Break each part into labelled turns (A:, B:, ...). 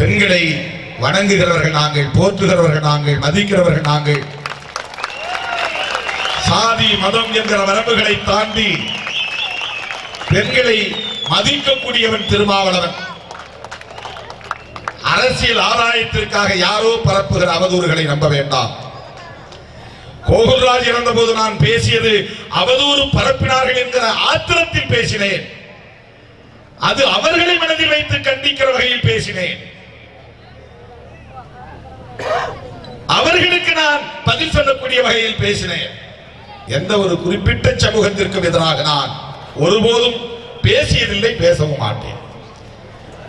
A: பெண்களை வணங்குகிறவர்கள் நாங்கள் போற்றுகிறவர்கள் நாங்கள் மதிக்கிறவர்கள் நாங்கள். சாதி மதம் என்கிற வரம்புகளை தாண்டி பெண்களை மதிக்கக்கூடியவன் திருமாவளவன். அரசியல் ஆதாயத்திற்காக யாரோ பரப்புகிற அவதூறுகளை நம்ப வேண்டாம். கோகுல்ராஜ் இறந்தபோது நான் பேசியது அவதூறு பரப்பினார்கள் என்கிற ஆத்திரத்தில் பேசினேன். அது அவர்களை மனதில் வைத்து கண்டிக்கிற வகையில் பேசினேன். அவர்களுக்கு நான் பதில் சொல்லக்கூடிய வகையில் பேசினேன். எந்த ஒரு குறிப்பிட்ட சமூகத்திற்கும் எதிராக நான் ஒருபோதும் பேசியதில்லை பேசவும் மாட்டேன்.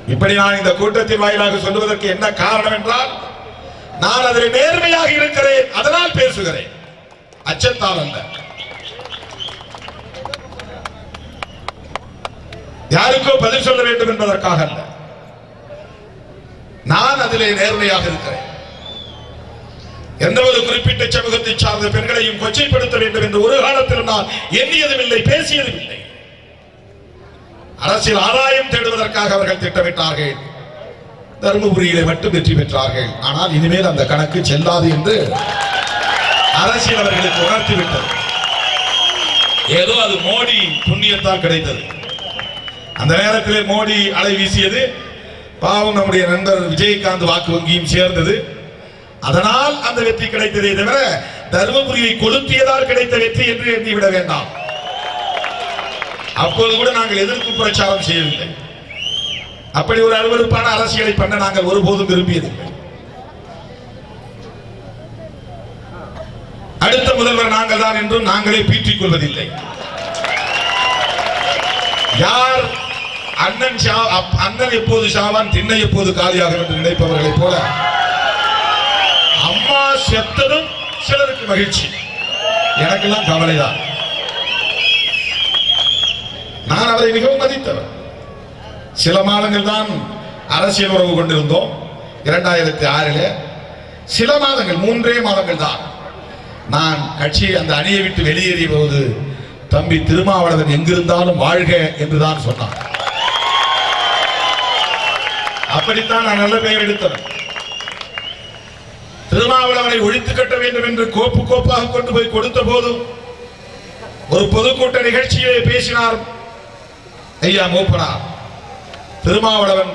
A: இப்படி நான் இந்த கூட்டத்தின் வாயிலாக சொல்லுவதற்கு என்ன காரணம் என்றால் நான் அதில் நேர்மையாக இருக்கிறேன் அதனால் பேசுகிறேன். அச்சத்தால் அல்ல. யாருக்கோ பதில் சொல்ல வேண்டும் என்பதற்காக அல்ல. நான் அதிலே நேர்மையாக இருக்கிறேன். எந்த ஒரு குறிப்பிட்ட சமூகத்தை சார்ந்த பெண்களையும் கொச்சைப்படுத்த வேண்டும் என்று ஒரு காலத்தில் நான் எண்ணியதும் இல்லை பேசியதும் இல்லை அரசியல் ஆதாயம் தேடுவதற்காக அவர்கள் திட்டமிட்டார்கள். தருமபுரியிலே மட்டும் வெற்றி பெற்றார்கள். ஆனால் இனிமேல் அந்த கணக்கு செல்லாது என்று அரசியல் அவர்களுக்கு உணர்த்திவிட்டது. ஏதோ அது மோடி புண்ணியத்தால் கிடைத்தது. அந்த நேரத்திலே மோடி அலை வீசியது. பாவம் நம்முடைய நண்பர் விஜயகாந்த் வாக்கு வங்கியும் சேர்ந்தது. அதனால் அந்த வெற்றி கிடைத்ததே தவிர தருமபுரியை கொளுத்தியதால் கிடைத்த வெற்றி என்று எண்ணிவிட வேண்டாம். அப்போது கூட நாங்கள் எதிர்ப்பு பிரச்சாரம் செய்யவில்லை. அப்படி ஒரு அருவருப்பான அரசியலை பண்ண நாங்கள் ஒருபோதும் விரும்பியதில்லை. அடுத்த முதல்வர் நாங்கள் தான் என்றும் நாங்களே பீற்றிக் கொள்வதில்லை. யார் அண்ணன் ஷா அப்- அண்ணன் எப்போது சாவான் திண்ணை எப்போது காலியாகும் என்று நினைப்பவர்களைப் போல செத்ததும் சிலருக்கு மகிழ்ச்சி. எனக்கெல்லாம் கவலைதான். நான் அவரை மிகவும் மதித்தவர் சில மாதங்கள் தான் அரசியல் உறவு கொண்டிருந்தோம் இரண்டாயிரத்தி ஆறில். சில மாதங்கள் மூன்றே மாதங்கள் தான் நான் கட்சி அந்த அணியை விட்டு வெளியேறிய போது தம்பி திருமாவளவன் எங்கிருந்தாலும் வாழ்க என்றுதான் சொன்னான். அப்படித்தான் நான் நல்ல பெயர் எடுத்தவன். திருமாவளவனை ஒழித்து கட்ட வேண்டும் என்று கோப்பு கோப்பாக கொண்டு போய் கொடுத்த போதும் ஒரு பொதுக்கூட்ட நிகழ்ச்சியிலே பேசினார் ஐயா மூப்பனார் திருமாவளவன்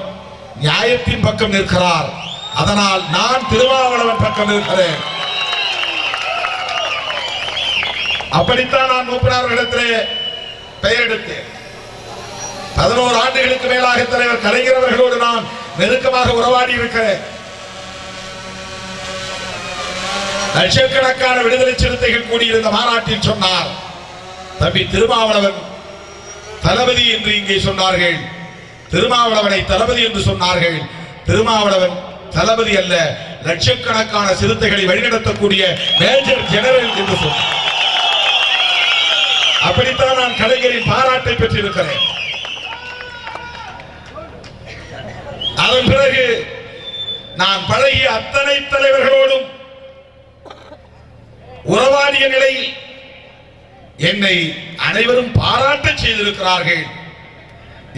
A: நியாயத்தின் பக்கம் நிற்கிறார். அதனால் நான் திருமாவளவன் பக்கம் நிற்கிறேன். அப்படித்தான் நான் மூப்பனார்களிடத்திலே பெயர் எடுத்தேன். பதினோரு ஆண்டுகளுக்கு மேலாக தலைவர் கலைஞர் அவர்களோடு நான் நெருக்கமாக உறவாடி இருக்கிறேன். லட்சக்கணக்கான விடுதலை சிறுத்தைகள் கூடியிருந்த மாநாட்டில் சொன்னார். தம்பி திருமாவளவன் தளபதி என்று இங்கே சொன்னார்கள். திருமாவளவனை தளபதி என்று சொன்னார்கள். திருமாவளவன் தளபதி அல்ல லட்சக்கணக்கான சிறுத்தைகளை வழிநடத்தக்கூடிய மேஜர் ஜெனரல் என்று சொன்னார். அப்படித்தான் நான் கலைஞரின் பாராட்டை பெற்றிருக்கிறேன். அதன் பிறகு நான் பழகிய அத்தனை தலைவர்களோடும் உறவாடிய நிலையில் என்னை அனைவரும் பாராட்ட செய்திருக்கிறார்கள்.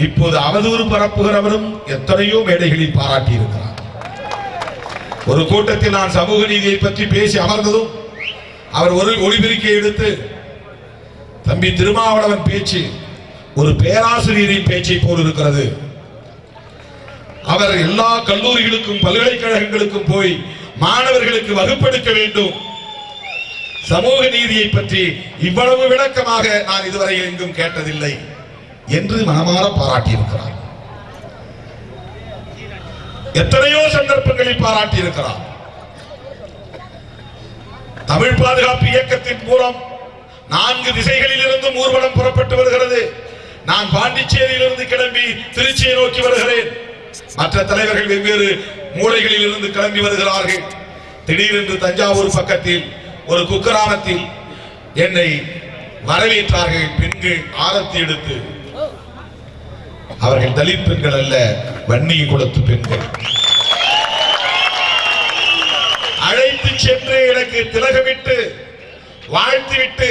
A: இப்போது அவதூறு பரப்புகிறவரும் எத்தனையோ மேடைகளில் பாராட்டி இருக்கிறார் ஒரு கூட்டத்தில் நான் சமூக நீதியை பற்றி பேசி அமர்ந்ததும் அவர் ஒரு ஒளிபெருக்கை எடுத்து தம்பி திருமாவளவன் பேச்சு ஒரு பேராசிரியரின் பேச்சை போல் இருக்கிறது. அவர் எல்லா கல்லூரிகளுக்கும் பல்கலைக்கழகங்களுக்கும் போய் மாணவர்களுக்கு வகுப்பெடுக்க வேண்டும். சமூக நீதியை பற்றி இவ்வளவு விளக்கமாக நான் இதுவரை எங்கும் கேட்டதில்லை என்று மனமாற பாராட்டியிருக்கிறார். எத்தனையோ சந்தர்ப்பங்களில் பாராட்டியிருக்கிறார். தமிழ் பாதுகாப்பு இயக்கத்தின் மூலம் நான்கு திசைகளில் இருந்தும் ஊர்வலம் புறப்பட்டு வருகிறது. நான் பாண்டிச்சேரியிலிருந்து கிளம்பி திருச்சியை நோக்கி வருகிறேன். மற்ற தலைவர்கள் வெவ்வேறு மூலைகளில் இருந்து கிளம்பி வருகிறார்கள். திடீரென்று தஞ்சாவூர் பக்கத்தில் ஒரு குக்கிராமத்தில் என்னை வரவேற்றார்கள் பெண்கள் ஆரத்தி எடுத்து. அவர்கள் தலித் பெண்கள் அல்ல வன்னிய குலத்து பெண்கள். அழைத்து சென்று எனக்கு திலகமிட்டு வாழ்த்திவிட்டு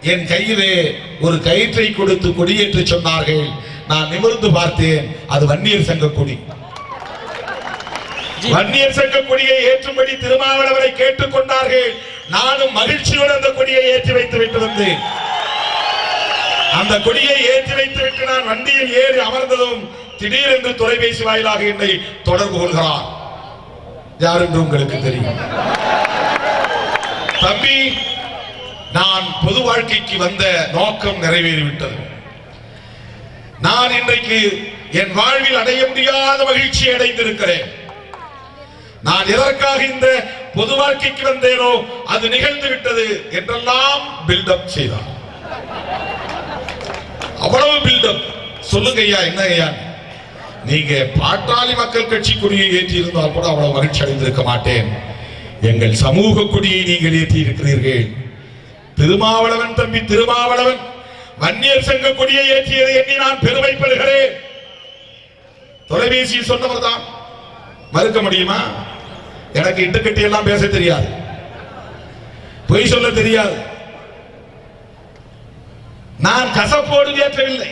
A: என் கையிலே ஒரு கயிற்றை கொடுத்து கொடியேற்ற சொன்னார்கள். நான் நிமிர்ந்து பார்த்தேன் அது வன்னியர் சங்க கொடி. வன்னியர் சங்க கொடியை ஏற்றும்படி திருமாவளவரை கேட்டுக் கொண்டார்கள் நானும் மகிழ்ச்சியோடு அந்த கொடியை ஏற்றி வைத்து விட்டு வந்தேன். அந்த கொடியை ஏற்றி வைத்து விட்டு நான் வண்டியில் ஏறி அமர்ந்ததும் திடீரென்று தொலைபேசி வாயிலாக என்னை தொடர்பு கொள்கிறார். யார் என்று உங்களுக்கு தெரியும். தம்பி நான் பொது வாழ்க்கைக்கு வந்த நோக்கம் நிறைவேறிவிட்டது. நான் இன்றைக்கு என் வாழ்வில் அடைய முடியாத மகிழ்ச்சி அடைந்திருக்கிறேன். நான் எதற்காக இந்த பொது வாழ்க்கைக்கு வந்தேனோ அது நிகழ்ந்து விட்டது என்றெல்லாம் பில்டப் செய்தார். அவ்வளவு பில்டப் சொல்லுங்க ஐயா என்ன ஐயா? நீங்க பாட்டாளி மக்கள் கட்சி கொடியை ஏற்றி இருந்தால் கூட அவ்வளவு மகிழ்ச்சி அடைந்திருக்க மாட்டேன். எங்கள் சமூக கொடியை நீங்கள் ஏற்றி இருக்கிறீர்கள். திருமாவளவன் தம்பி திருமாவளவன் வன்னியர் சங்க கொடியை ஏற்றியதை எண்ணி நான் பெருமைப்படுகிறேன். தொலைபேசியில் சொன்னவர் தான். மறுக்க முடியுமா? எனக்கு இட்டுக்கட்டி எல்லாம் பேச தெரியாது. பொய் சொல்ல தெரியாது. நான் கசப்போடு ஏற்றவில்லை.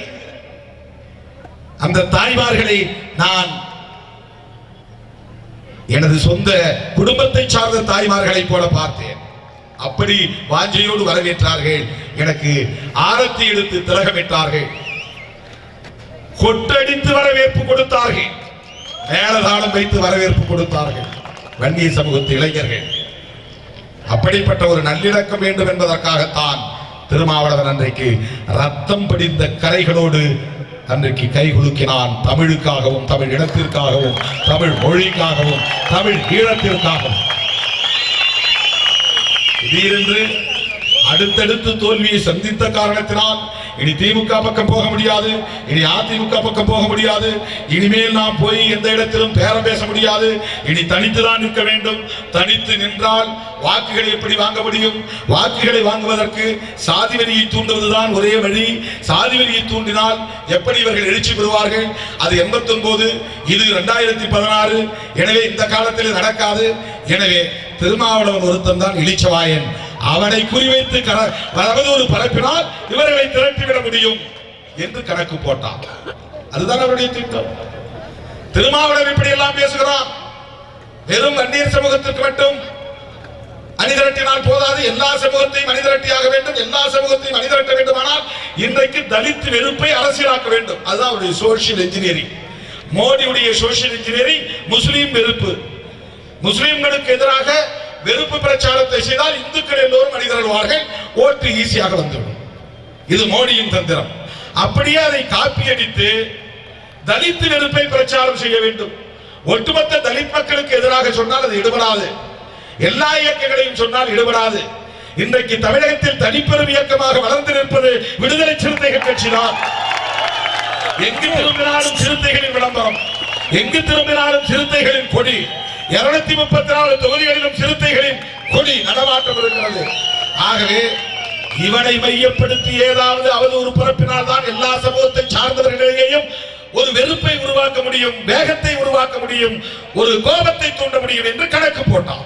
A: அந்த தாய்மார்களை நான் எனது சொந்த குடும்பத்தை சார்ந்த தாய்மார்களை போல பார்த்தேன். அப்படி வாஞ்சையோடு வரவேற்றார்கள். எனக்கு ஆரத்தி எடுத்து திலகமிட்டார்கள். கொட்டடித்து வரவேற்பு கொடுத்தார்கள். மேலதாளம் வைத்து வரவேற்பு கொடுத்தார்கள். வன்னிய சமூகத்து இளைஞர்கள் அப்படிப்பட்ட ஒரு நல்லிணக்கம் வேண்டும் என்பதற்காகத்தான் திருமாவளவன் அன்றைக்கு ரத்தம் பிடித்த கரைகளோடு அன்றைக்கு கை குலுக்கினான். தமிழுக்காகவும் தமிழ் இனத்திற்காகவும் தமிழ் மொழிக்காகவும் தமிழ் ஈழத்திற்காகவும். திடீரென்று அடுத்தடுத்து தோல்வியை சந்தித்த காரணத்தினால் இனி திமுக பக்கம் போக முடியாது. இனி அதிமுக பக்கம் போக முடியாது. இனிமேல் நாம் போய் எந்த இடத்திலும் பேரம் பேச முடியாது. இனி தனித்துதான் நிற்க வேண்டும். தனித்து நின்றால் வாக்குகளை எப்படி வாங்க முடியும்? வாக்குகளை வாங்குவதற்கு சாதி வரியை தூண்டுவதுதான் ஒரே வழி. சாதி வரியை தூண்டினால் எப்படி இவர்கள் எழுச்சி பெறுவார்கள்? அது எண்பத்தொன்பது இது இரண்டாயிரத்தி பதினாறு. எனவே இந்த காலத்தில் நடக்காது. எனவே திருமாவளவன் ஒருத்தன் தான் இளிச்சவாயன். அவனை குறிவைத்து கர- அவதூறு பரப்பினால் இவர்களை திரட்டிவிட முடியும் என்று கணக்கு போட்டான். அதுதான் அவருடைய திட்டம். திருமாவளவன் இப்படி எல்லாம் பேசுகிறான். வெறும் அந்நியர் சமூகத்திற்கு மட்டும் அணிதிரட்டினால் போதாது. எல்லா சமூகத்தையும் அணிதிரட்டியாக வேண்டும். எல்லா சமூகத்தையும் அணிதிரட்ட வேண்டுமானால் இன்றைக்கு தலித் வெறுப்பை அரசியலாக்க வேண்டும். அதுதான் அவருடைய சோசியல் இன்ஜினியரிங் மோடியுடைய சோசியல் இன்ஜினியரிங் முஸ்லீம் வெறுப்பு. முஸ்லீம்களுக்கு எதிராக வெறுப்பு பிரச்சாரத்தை செய்தால் இந்துக்கள் எல்லோரும் அணிதிரள்வார்கள் ஓட்டு ஈஸியாக வந்துவிடும். இது மோடியின் தந்திரம். அப்படியே அதை காப்பி அடித்து தலித்து வெறுப்பை பிரச்சாரம் செய்ய வேண்டும். ஒட்டுமொத்த தலித் மக்களுக்கு எதிராக சொன்னால் அது இடபடாது. எல்லா இயக்கங்களையும் சொன்னால் இடுபடாது. இன்றைக்கு தமிழகத்தில் தனிப்பெரும் இயக்கமாக வளர்ந்து நிற்பது விடுதலை சிறுத்தைகள் கட்சிதான். எங்கு திரும்பினாலும் சிறுத்தைகளின் விளம்பரம். எங்கு திரும்பினாலும் சிறுத்தைகளின் கொடி. இருநூத்தி முப்பத்தி நாலு தொகுதிகளிலும் சிறுத்தைகளின் கொடி நடமாட்டம் இருக்கிறது ஆகவே இவனை மையப்படுத்தி ஏதாவது அவதூறு பரப்பினால் தான் எல்லா சமூகத்தை சார்ந்தவர்களிடையேயும் ஒரு வெறுப்பை உருவாக்க முடியும் வேகத்தை உருவாக்க முடியும் ஒரு கோபத்தை தூண்ட முடியும் என்று கணக்கு போட்டான்.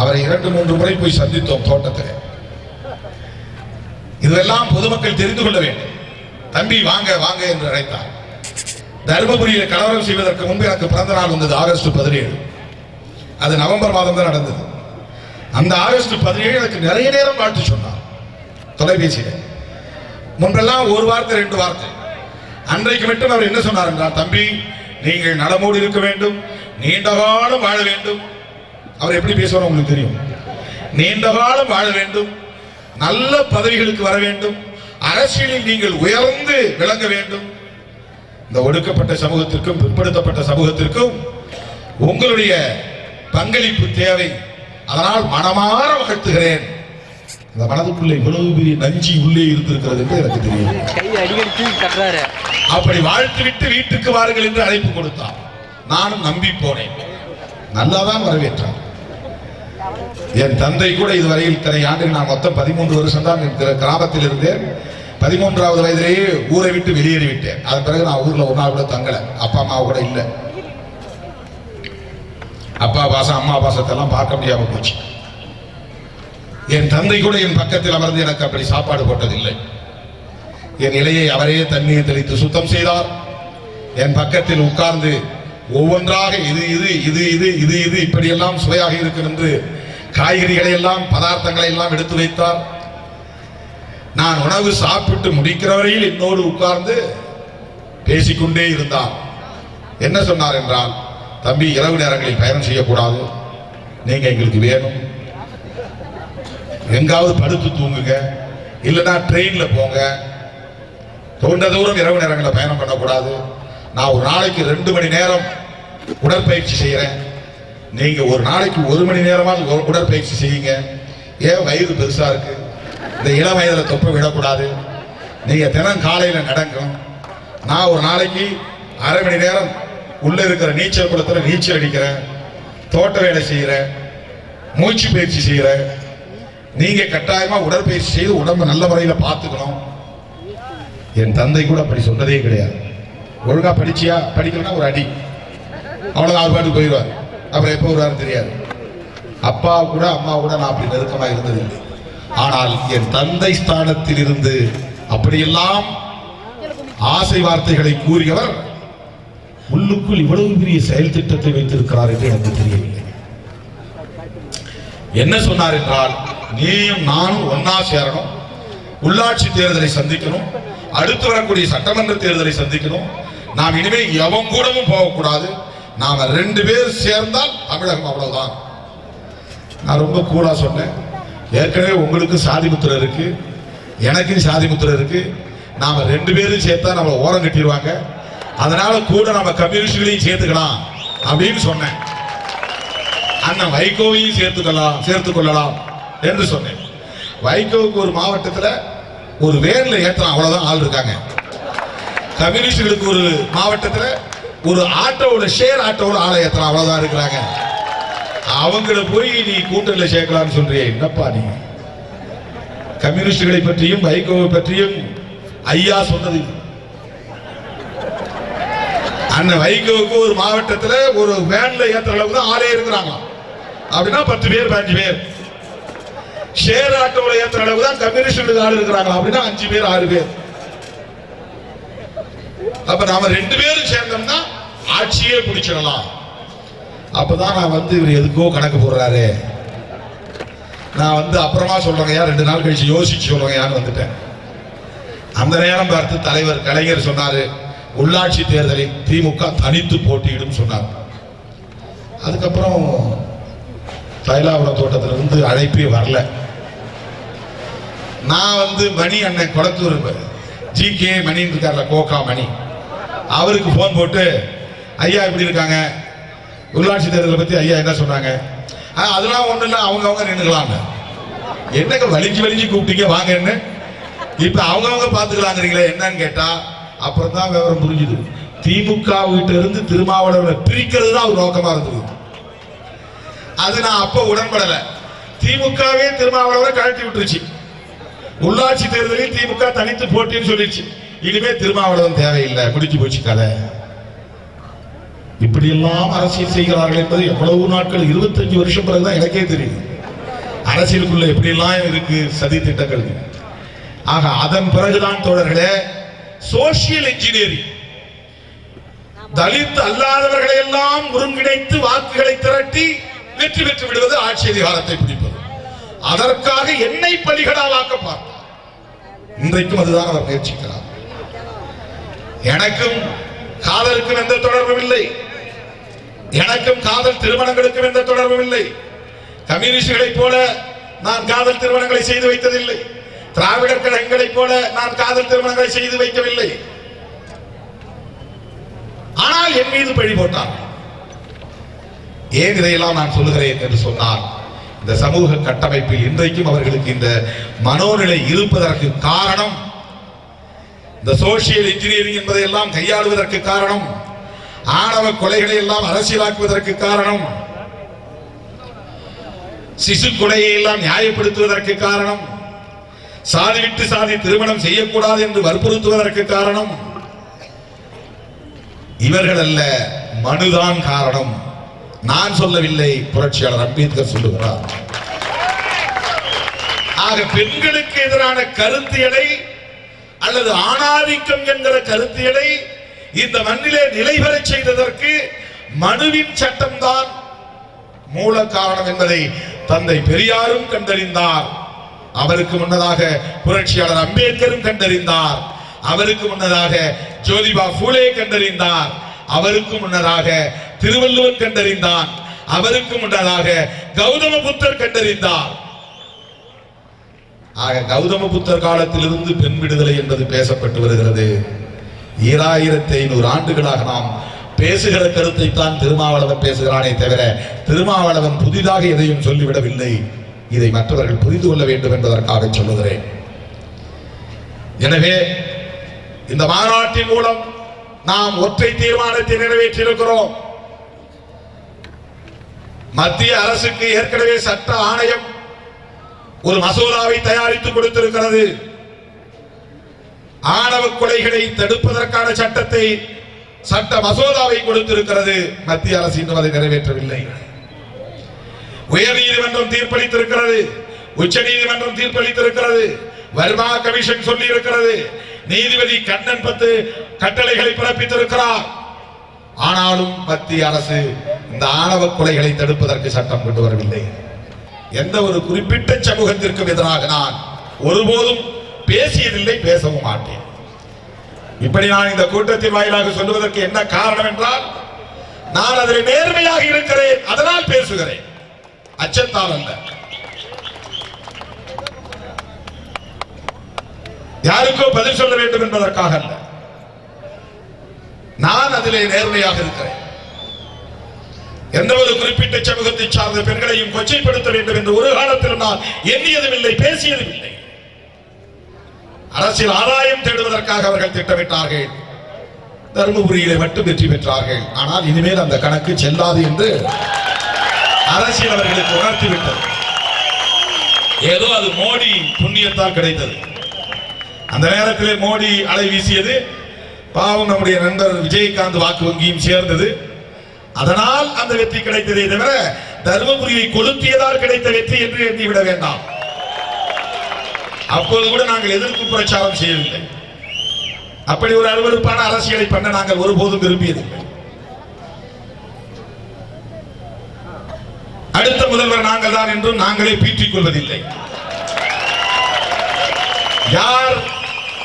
A: அவரை இரண்டு மூன்று முறை போய் சந்தித்தோம் தோட்டத்தில். இதெல்லாம் பொதுமக்கள் தெரிந்து கொள்ள வேண்டும். தம்பி வாங்க வாங்க என்று அழைத்தார். தருமபுரியில் கலவரம் செய்வதற்கு முன்பு எனக்கு பிறந்த நாள் வந்தது ஆகஸ்ட் பதினேழு. அது நவம்பர் மாதம் தான் நடந்தது. அந்த ஆகஸ்ட் பதினேழு எனக்கு நிறைய நேரம் வாழ்த்து சொன்னார். தொலைபேசியில். முன்பெல்லாம் ஒரு வார்த்தை ரெண்டு வார்த்தை. அன்றைக்கு மட்டும் அவர் என்ன சொன்னார் என்றார் தம்பி நீங்கள் நலமோடு இருக்க வேண்டும். நீண்ட காலம் வாழ வேண்டும். அவர் எப்படி பேசுவார் உங்களுக்கு தெரியும். நீண்ட காலம் வாழ வேண்டும். நல்ல பதவிகளுக்கு வர வேண்டும். அரசியலில் நீங்கள் உயர்ந்து விளங்க வேண்டும். இந்த ஒடுக்கப்பட்ட சமூகத்திற்கும் பிற்படுத்தப்பட்ட சமூகத்திற்கும் உங்களுடைய பங்களிப்பு தேவை. அதனால் மனமாற வாழ்த்துகிறேன் இந்த மனதுக்குள்ளே இவ்வளவு பெரிய நஞ்சி உள்ளே இருந்திருக்கிறது என்று எனக்கு தெரியும். அப்படி வாழ்த்துவிட்டு வீட்டுக்கு வாருங்கள் என்று அழைப்பு கொடுத்தார். நானும் நம்பி போனேன். நல்லாதான் வரவேற்றார். என் தந்தை கூட இதுவரையில் இத்தனை ஆண்டுகள் நான் மொத்தம் பதிமூன்று வருஷம் தான் கிராமத்தில் இருந்தேன். பதிமூன்றாவது வயதிலேயே ஊரை விட்டு வெளியேறி விட்டேன் அதன் பிறகு நான் ஊர்ல ஒரு நாள் கூட தங்கல. அப்பா அம்மா கூட இல்லை. அப்பா பாசம் அம்மா பாசத்தெல்லாம் பார்க்க முடியாம போச்சு. என் தந்தை கூட என் பக்கத்தில் அமர்ந்து எனக்கு அப்படி சாப்பாடு போட்டதில்லை. என் இலையை அவரே தண்ணீர் தெளித்து சுத்தம் செய்தார். என் பக்கத்தில் உட்கார்ந்து ஒவ்வொன்றாக இது இது இது இது இது இது இப்படியெல்லாம் சுவையாக இருக்கும் என்று காய்கறிகளை எல்லாம் பதார்த்தங்களை எல்லாம் எடுத்து வைத்தார். நான் உணவு சாப்பிட்டு முடிக்கிற வரையில் இன்னொரு உட்கார்ந்து பேசிக்கொண்டே இருந்தார் என்ன சொன்னார் என்றால் தம்பி இரவு நேரங்களில் பயணம் செய்யக்கூடாது. நீங்க எங்களுக்கு வேணும். எங்காவது படுத்து தூங்குங்க. இல்லைன்னா ட்ரெயின்ல போங்க. தோன்ற தூரம் இரவு நேரங்களில் பயணம் பண்ணக்கூடாது. நான் ஒரு நாளைக்கு ரெண்டு மணி நேரம் உடற்பயிற்சி செய்கிறேன் நீங்கள் ஒரு நாளைக்கு ஒரு மணி நேரமாக உடற்பயிற்சி செய்யுங்க. ஏன் வயது பெருசாக இருக்குது இந்த இள வயதில் தொப்பை விடக்கூடாது. நீங்கள் தினம் காலையில் நடக்கும் நான் ஒரு நாளைக்கு அரை மணி நேரம் உள்ளே இருக்கிற நீச்சல் குளத்தில் நீச்சல் அடிக்கிறேன். தோட்ட வேலை செய்கிறேன் மூச்சு பயிற்சி செய்கிறேன் நீங்கள் கட்டாயமாக உடற்பயிற்சி செய்து உடம்பு நல்ல முறையில் பார்த்துக்கணும். என் தந்தை கூட அப்படி சொன்னதே கிடையாது. ஒழுங்காக படிச்சியா? படிக்கலன்னா ஒரு அடி. அவ்வளவுதான் அவர் பாட்டுக்கு போயிடுவார். அப்புறம் எப்போ வருவாருன்னு தெரியாது. அப்பா கூட அம்மா கூட நான் அப்படி நெருக்கமாக இருந்ததில்லை. ஆனால் என் தந்தை ஸ்தானத்தில் இருந்து அப்படியெல்லாம் ஆசை வார்த்தைகளை கூறியவர் உள்ளுக்குள் இவ்வளவு பெரிய செயல் திட்டத்தை வைத்திருக்கிறார் என்று எனக்கு தெரியவில்லை. என்ன சொன்னார் என்றால் நீயும் நானும் ஒன்னா சேரணும் உள்ளாட்சி தேர்தலை சந்திக்கணும் அடுத்து வரக்கூடிய சட்டமன்ற தேர்தலை சந்திக்கணும். நாம் இனிமேல் எவன் கூடவும் போகக்கூடாது. நாம ரெண்டு பேர் சேர்ந்தால் தமிழகம் அவ்வளவுதான். நான் ரொம்ப கூலா சொன்னேன். ஏற்கனவே உங்களுக்கு சாதி முத்திரை இருக்கு எனக்கும் சாதி முத்திரை இருக்கு. நாம ரெண்டு பேரும் சேர்த்தா நம்மளை ஓரம் கட்டிடுவாங்க. அதனால கூட நம்ம கம்யூனிஸ்டுகளையும் சேர்த்துக்கலாம் அப்படின்னு சொன்னேன். அண்ணன் வைகோவையும் சேர்த்துக்கலாம் சேர்த்து கொள்ளலாம் என்று சொன்னேன். வைகோவுக்கு ஒரு மாவட்டத்தில் ஒரு வேனில் ஏற்றலாம் அவ்வளோதான் ஆள் இருக்காங்க. கம்யூனிஸ்டுகளுக்கு ஒரு மாவட்டத்தில் ஒரு ஆட்டோவோட ஷேர் ஆட்டோவோட ஆளை ஏற்றலாம் அவ்வளோதான் இருக்கிறாங்க. அவங்கள போய் நீ கூட்டத்தில் சேர்க்கலாம்னு சொல்றிய என்னப்பா நீ? கம்யூனிஸ்டுகளை பற்றியும் வைகோவை பற்றியும் ஐயா சொன்னது. அந்த அண்ணன் வைகோவுக்கு ஒரு மாவட்டத்தில் ஒரு வேன்ல ஏத்துற அளவுக்கு தான் ஆளே இருக்கிறாங்க. அப்படின்னா பத்து பேர் பதினஞ்சு பேர். ஷேர் ஆட்டோவில் ஏற்ற அளவு தான் கம்யூனிஸ்டுகளுக்கு ஆள் இருக்கிறாங்க. அப்படின்னா அஞ்சு பேர் ஆறு பேர். அப்ப நாம ரெண்டு பேரும் சேர்ந்தோம்னா ஆட்சியே பிடிச்சிடலாம். அப்பதான் நான் வந்து இவர் எதுக்கோ கணக்கு போடுறாரு. நான் வந்து அப்புறமா சொல்கிறேங்கய்யா ரெண்டு நாள் கழிச்சு யோசிச்சு சொல்றேங்கய்யான்னு வந்துட்டேன். அந்த நேரம் பார்த்து தலைவர் கலைஞர் சொன்னாரு உள்ளாட்சி தேர்தலில் திமுக தனித்து போட்டியிடும் சொன்னார். அதுக்கப்புறம் தைலாபுரம் தோட்டத்திலிருந்து அழைப்பே வரல. நான் வந்து மணி அண்ணன் குளத்தூர் ஜி கே மணின்னு இருக்கார்ல கோகா மணி. அவருக்கு ஃபோன் போட்டு ஐயா இப்படி இருக்காங்க? உள்ளாட்சி தேர்தலை பத்தி ஐயா என்ன சொன்னாங்க? அதெல்லாம் ஒன்றும் இல்லை அவங்க அவங்க நின்றுக்கலாம்னு என்னங்க வலிஞ்சு வலிஞ்சு கூப்பிட்டீங்க வாங்கன்னு. இப்ப அவங்க அவங்க பாத்துக்கலாங்கிறீங்களே என்னன்னு கேட்டா அப்புறம் தான் விவரம் புரிஞ்சுது. திமுக கிட்ட இருந்து திருமாவளவனை பிரிக்கிறது தான் ஒரு நோக்கமா இருந்தது. அது நான் அப்ப உடன்படல. திமுகவே திருமாவளவனை கழட்டி விட்டுருச்சு. உள்ளாட்சி தேர்தலில் திமுக தனித்து போட்டின்னு சொல்லிடுச்சு இனிமே திருமாவளவன் தேவையில்லை முடிஞ்சு போச்சு கதை. இப்படியெல்லாம் அரசியல் செய்கிறார்கள் என்பது எவ்வளவு நாட்கள்? இருபத்தஞ்சு வருஷம் பிறகுதான் எனக்கே தெரியும். அரசியலுக்குள்ள எப்படியெல்லாம் இருக்கு சதி திட்டங்கள்? ஆக அதன் பிறகுதான் தோழர்களே சோசியல் இன்ஜினியரிங் தலித் அல்லாதவர்களை எல்லாம் ஒருங்கிணைத்து வாக்குகளை திரட்டி வெற்றி பெற்று விடுவது ஆட்சி அதிகாரத்தை பிடிப்பது. அதற்காக என்னை பலிகடாவாக்க பார்த்தார். இன்றைக்கும் அதுதான் அவர் முயற்சிக்கிறார். எனக்கும் காதலுக்கும் எந்த தொடர்பும் இல்லை. எனக்கும் காதல் திருமணங்களுக்கும் எந்த தொடர்பும் இல்லை. கம்யூனிஸ்டுகளைப் போல நான் காதல் திருமணங்களை செய்து வைத்ததில்லை. திராவிடர் கழகங்களைப் போல நான் காதல் திருமணங்களை செய்து வைக்கவில்லை. ஆனால் என் மீது பழி போட்டார். ஏன் இதையெல்லாம் நான் சொல்லுகிறேன் என்று சொன்னார் இந்த சமூக கட்டமைப்பில் இன்றைக்கும் அவர்களுக்கு இந்த மனோநிலை இருப்பதற்கு காரணம் இந்த சோசியல் இன்ஜினியரிங் என்பதை எல்லாம் கையாளுவதற்கு காரணம் ஆணவ கொலைகளை எல்லாம் அரசியலாக்குவதற்கு காரணம். சிசு கொலையை எல்லாம் நியாயப்படுத்துவதற்கு காரணம். சாதி விட்டு சாதி திருமணம் செய்யக்கூடாது என்று வற்புறுத்துவதற்கு காரணம். இவர்கள் அல்ல மனுதான் காரணம். நான் சொல்லவில்லை புரட்சியாளர் அம்பேத்கர் சொல்லுகிறார். ஆக பெண்களுக்கு எதிரான கருத்தியலை அல்லது ஆணாதிக்கம் என்கிற கருத்தியலை இந்த மண்ணிலே நிலைபெறச் செய்ததற்கு மனுவின் சட்டம்தான் மூல காரணம் என்பதை தந்தை பெரியாரும் கண்டறிந்தார். அவருக்கு முன்னதாக புரட்சியாளர் அம்பேத்கரும் கண்டறிந்தார். அவருக்கு முன்னதாக ஜோதிபா பூலே கண்டறிந்தார். அவருக்கு முன்னதாக திருவள்ளுவர் கண்டறிந்தார். அவருக்கு முன்னதாக கௌதம புத்தர் கண்டறிந்தார். ஆக கௌதம புத்தர் காலத்திலிருந்து பெண் விடுதலை என்பது பேசப்பட்டு வருகிறது. ஈராயிரத்தி ஐநூறு ஆண்டுகளாக நாம் பேசுகிற கருத்தை தான் திருமாவளவன் பேசுகிறானே தவிர திருமாவளவன் புதிதாக எதையும் சொல்லிவிடவில்லை. இதை மற்றவர்கள் புரிந்து கொள்ள வேண்டும் என்பதற்காக சொல்லுகிறேன். எனவே இந்த மாநாட்டின் மூலம் நாம் ஒற்றை தீர்மானத்தை நிறைவேற்றியிருக்கிறோம். மத்திய அரசுக்கு ஏற்கனவே சட்ட ஆணையம் ஒரு மசோதாவை தயாரித்து கொடுத்திருக்கிறது. ஆணவ கொலைகளை தடுப்பதற்கான சட்டத்தை சட்ட மசோதாவை கொடுத்திருக்கிறது. மத்திய அரசு இன்னும் அதை நிறைவேற்றவில்லை. உயர் நீதிமன்றம் தீர்ப்பளித்திருக்கிறது. உச்ச நீதிமன்றம் தீர்ப்பளித்திருக்கிறது. வர்மா கமிஷன் சொல்லி இருக்கிறது நீதிபதி கண்ணன் பத்து கட்டளைகளை பிறப்பித்திருக்கிறார். ஆனாலும் மத்திய அரசு இந்த ஆணவ கொலைகளை தடுப்பதற்கு சட்டம் கொண்டு வரவில்லை. எந்த ஒரு குறிப்பிட்ட சமூகத்திற்கும் எதிராக நான் ஒருபோதும் பேசியதில்லை பேசவும் மாட்டேன். இப்படி நான் இந்த கூட்டத்தின் வாயிலாக சொல்லுவதற்கு என்ன காரணம் என்றால் நான் அதில் நேர்மையாக இருக்கிறேன் அதனால் பேசுகிறேன். அச்சத்தால் அல்ல. யாருக்கோ பதில் சொல்ல வேண்டும் என்பதற்காக அல்ல. நான் அதிலே நேர்மையாக இருக்கிறேன். எந்த ஒரு குறிப்பிட்ட சமூகத்தை சார்ந்த பெண்களையும் கொச்சைப்படுத்த வேண்டும் என்று ஒரு காலத்தில் நான் எண்ணியதும் இல்லை பேசியதும் இல்லை. அரசியல் ஆதாயம் தேடுவதற்காக அவர்கள் திட்டமிட்டார்கள். தருமபுரியிலே மட்டும் வெற்றி பெற்றார்கள். ஆனால் இனிமேல் அந்த கணக்கு செல்லாது என்று அரசியல் அவர்களுக்கு உணர்த்திவிட்டது. ஏதோ அது மோடி புண்ணியத்தால் கிடைத்தது. அந்த நேரத்திலே மோடி அலை வீசியது. பாவம் நம்முடைய நண்பர் விஜயகாந்த் வாக்கு வங்கியும் சேர்ந்தது. அதனால் அந்த வெற்றி கிடைத்ததே தவிர தருமபுரியை கொளுத்தியதால் கிடைத்த வெற்றி என்று எண்ணிவிட வேண்டாம். அப்போது கூட நாங்கள் எதிர்ப்பு பிரச்சாரம் செய்யவில்லை. அப்படி ஒரு அருவறுப்பான அரசியலை பண்ண நாங்கள் ஒருபோதும் விரும்பியதில்லை. அடுத்த முதல்வர் நாங்கள் தான் என்றும் நாங்களே பீற்றிக் கொள்வதில்லை. யார்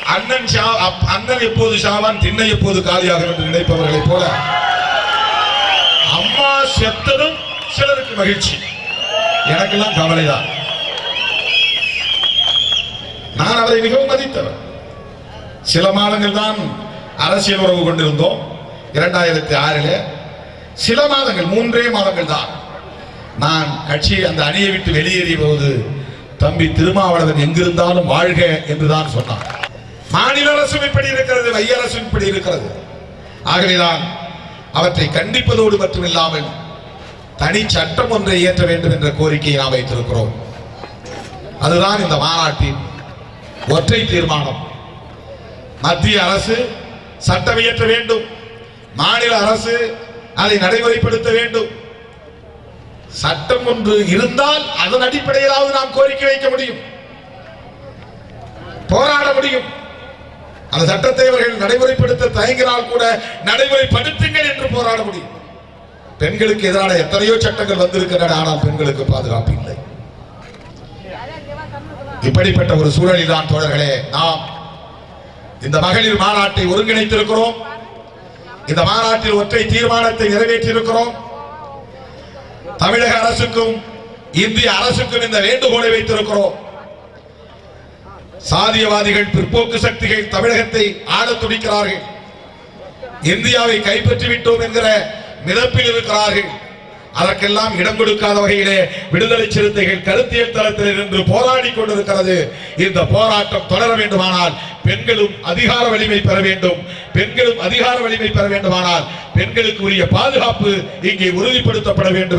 A: அண்ணன் ஷா அப்- அண்ணன் எப்போது ஷாவான் திண்ணை எப்போது காலியாகும் என்று நினைப்பவர்களைப் போல அம்மா செத்ததும் சிலருக்கு மகிழ்ச்சி. எனக்கெல்லாம் கவலைதான். நான் அவரை மிகவும் மதித்தவர் சில மாதங்கள் தான் அரசியல் உறவு கொண்டிருந்தோம். இரண்டாயிரத்தி ஆறில் சில மாதங்கள் மூன்றே மாதங்கள் தான் நான் கட்சி அந்த அணியை விட்டு வெளியேறிய போது தம்பி திருமாவளவன் எங்கிருந்தாலும் வாழ்க என்றுதான் சொன்னான். மாநில அரசும் இப்படி இருக்கிறது மைய அரசும் இப்படி இருக்கிறது. ஆகவேதான் அவற்றை கண்டிப்பதோடு மட்டுமில்லாமல் தனி சட்டம் ஒன்றை இயற்ற வேண்டும் என்ற கோரிக்கையை நாம் வைத்திருக்கிறோம். அதுதான் இந்த மாநாட்டின் ஒற்றை தீர்மானம். மத்திய அரசு சட்டம் இயற்ற வேண்டும். மாநில அரசு அதை நடைமுறைப்படுத்த வேண்டும். சட்டம் ஒன்று இருந்தால் அதன் அடிப்படையிலாவது நாம் கோரிக்கை வைக்க முடியும். போராட முடியும். அந்த சட்டத்தை அவர்கள் நடைமுறைப்படுத்த தயங்கினால் கூட நடைமுறைப்படுத்துங்கள் என்று போராட முடியும். பெண்களுக்கு எதிரான எத்தனையோ சட்டங்கள் வந்திருக்கின்றன ஆனால் பெண்களுக்கு பாதுகாப்பு இல்லை. இப்படிப்பட்ட ஒரு சூழலில் தான் தோழர்களே நாம் இந்த மகளிர் மாநாட்டை ஒருங்கிணைத்திருக்கிறோம். இந்த மாநாட்டில் ஒற்றை தீர்மானத்தை நிறைவேற்றியிருக்கிறோம். தமிழக அரசுக்கும் இந்திய அரசுக்கும் இந்த வேண்டுகோளை வைத்திருக்கிறோம். சாதியவாதிகள் பிற்போக்கு சக்திகள் தமிழகத்தை ஆட துடிக்கிறார்கள். இந்தியாவை கைப்பற்றி விட்டோம் என்கிற மிதப்பில் இருக்கிறார்கள். அதற்கெல்லாம் இடம் கொடுக்காத வகையிலே விடுதலை சிறுத்தைகள் கருத்தியல் தளத்தில் இருந்து போராடி கொண்டிருக்கிறது. இந்த போராட்டம் தொடர வேண்டுமானால் பெண்களும் அதிகார வலிமை பெற வேண்டும். பெண்களும் அதிகார வலிமை பெற வேண்டுமானால் பெண்களுக்கு உரிய பாதுகாப்பு இங்கே உறுதிப்படுத்தப்பட வேண்டும்.